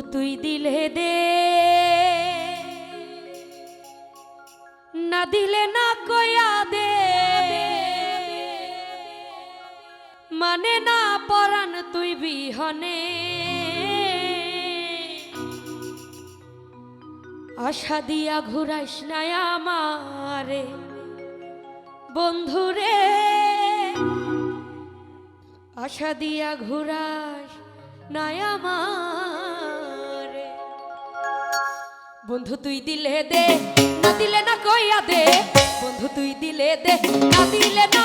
তুই দিলে দে। না দিলে না কয়া দে। মানে না পরাণ তুই বিহনে। আশা দিয়া ঘুরাইস না আমারে। বন্ধুরে আশা দিয়া ঘুরাস নাই আমারে। বন্ধু, তুই দিলে দে, না দিলে না কইয়া দে। বন্ধু, তুই দিলে দে, না দিলে না